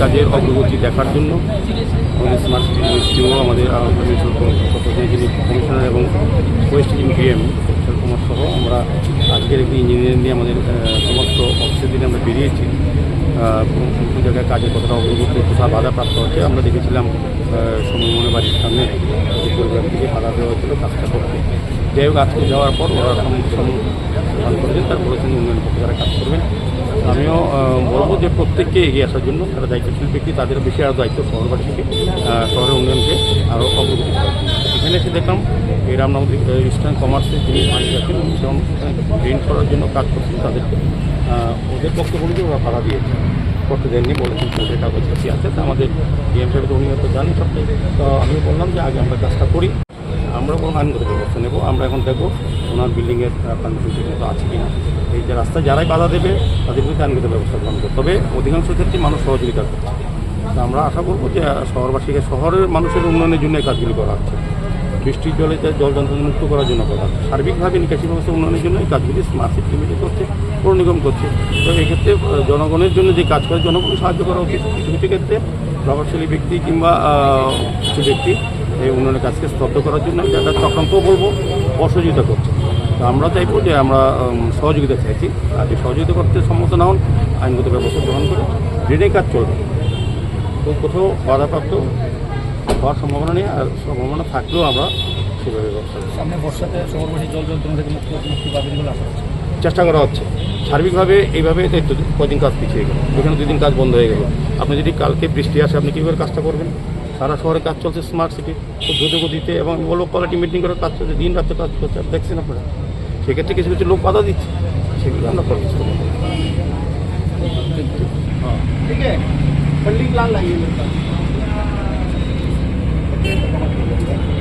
কাজের অগ্রগতি দেখার জন্য আমাদের স্মার্ট সিটি মিনিস্ট্রিও আমাদের কমিশনার এবং ওয়েস্ট পিএম কুমার সহ আমরা আজকের একটি ইঞ্জিনিয়ার নিয়ে আমাদের সমস্ত অফিসের দিনে আমরা বেরিয়েছি। কোন জায়গায় কাজে কতটা অগ্রগতি কোথাও বাধা প্রাপ্ত হচ্ছে। আমরা দেখেছিলাম সমমনে বাড়ির সামনে পরিবার থেকে বাধা দেওয়া হয়েছিল, কাজটা করতে। যাই হোক, আজকে যাওয়ার পর ওরা তার বলেছেন উন্নয়ন পক্ষে তারা কাজ করবেন। আমিও বলব যে প্রত্যেককে এগিয়ে আসার জন্য তারা দায়িত্বশীল ব্যক্তি তাদের বেশি আরও দায়িত্ব শহরবাসীকে শহরের উন্নয়নকে আরও অগ্রগতি এখানে এসে দেখলাম এই রামনগর ইস্টার্ন কমার্সের যিনি মালিক আছেন সেরকম ড্রেন করার জন্য কাজ করছেন তাদেরকে আহ, ওদের পক্ষে বলি যে ওরা বাধা দিয়েছে করতে দেননি বলেছেন কোর্টের কাগজ কি আছে তা আমাদের ডিএম তো উনি হয়তো জানেন সবটাই। তো আমি বললাম যে আগে আমরা কাজটা করি আমরা কোনো আইনগত ব্যবস্থা নেব, আমরা এখন দেখব ওনার বিল্ডিংয়ের কন্ডিশন মতো আছে কি না এই যে রাস্তায় যারাই বাধা দেবে, তাদের বিরুদ্ধে আইনগত ব্যবস্থা গ্রহণ করবে তবে অধিকাংশ ক্ষেত্রে মানুষ সহযোগিতা করছে। আমরা আশা করব যে শহরবাসীকে শহরের মানুষের উন্নয়নের জন্য কাজগুলি করা হচ্ছে। বৃষ্টির জলে জল যন্ত্রণা মুক্ত করার জন্য করা হচ্ছে। সার্বিকভাবে নিকাশি ব্যবস্থা উন্নয়নের জন্য এই কাজগুলি স্মার্ট সিটি লিমিটেড করছে পৌর নিগম করছে। তো এক্ষেত্রে জনগণের জন্য যে কাজ করে, জনগণকে সাহায্য করা উচিত। কিছু কিছু ক্ষেত্রে প্রভাবশালী ব্যক্তি কিংবা কিছু ব্যক্তি এই উন্নয়নের কাজকে স্তব্ধ করার জন্য যারা চক্রান্তও বলব অসহযোগিতা করছে। তো আমরা চাইব যে আমরা সহযোগিতা চাইছি। আর যে সহযোগিতা করতে সম্মত না হন আইনগত ব্যবস্থা গ্রহণ করে ড্রেনে কাজ চলবে। তো কোথাও বাধাপ্রাপ্ত হওয়ার সম্ভাবনা নেই আর সম্ভাবনা থাকলেও আমরা সেভাবে ব্যবস্থা সামনে বর্ষাতে শহরবাসী জল যন্ত্রণা থেকে মুক্ত মুক্তি পাবে বলে আশা করছি চেষ্টা করা হচ্ছে। সার্বিকভাবে এইভাবে এই কদিন কাজ পিছিয়ে গেল। এখানে দুই দিন কাজ বন্ধ হয়ে গেল। আপনি যদি কালকে বৃষ্টি আসে আপনি কীভাবে কাজটা করবেন? সারা শহরে কাজ চলছে স্মার্ট সিটি খুব দ্রুতগতিতে এবং লো কোয়ালিটি মিটিং করে কাজ চলছে দিন রাত্রে কাজ চলছে। দেখছেন আপনারা সেক্ষেত্রে কিছু কিছু লোক বাধা দিচ্ছে সেগুলো আমরা করছি করব হ্যাঁ। ठीक